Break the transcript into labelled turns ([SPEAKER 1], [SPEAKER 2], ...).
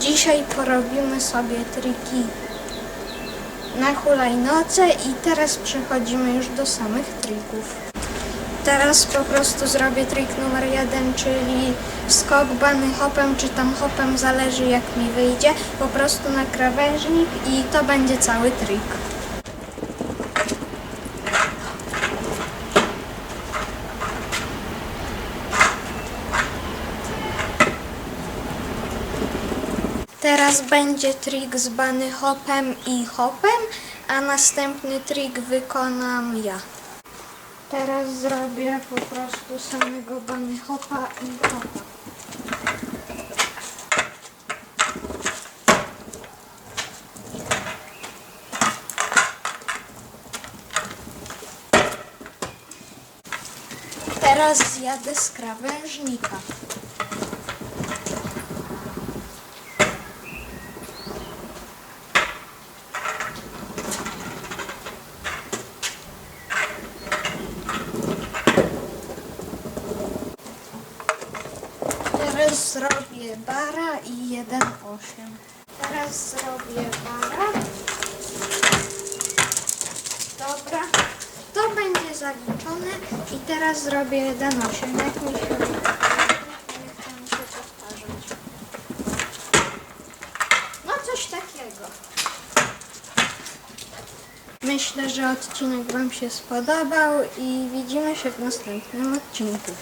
[SPEAKER 1] Dzisiaj porobimy sobie triki na hulajnoce i teraz przechodzimy już do samych trików. Teraz po prostu zrobię trik numer jeden, czyli skok bany hopem, czy tam hopem, zależy jak mi wyjdzie. Po prostu na krawężnik i to będzie cały trik. Teraz będzie trik z bany hopem i hopem, a następny trik wykonam ja. Teraz zrobię po prostu samego bany hopa i hopa. Teraz zjadę z krawężnika. Teraz zrobię bara i 1,8. Teraz zrobię bara. Dobra. To będzie zaliczone i teraz zrobię 1,8. Jak mi się. Nie chcę się powtarzać. No coś takiego. Myślę, że odcinek Wam się spodobał i widzimy się w następnym odcinku.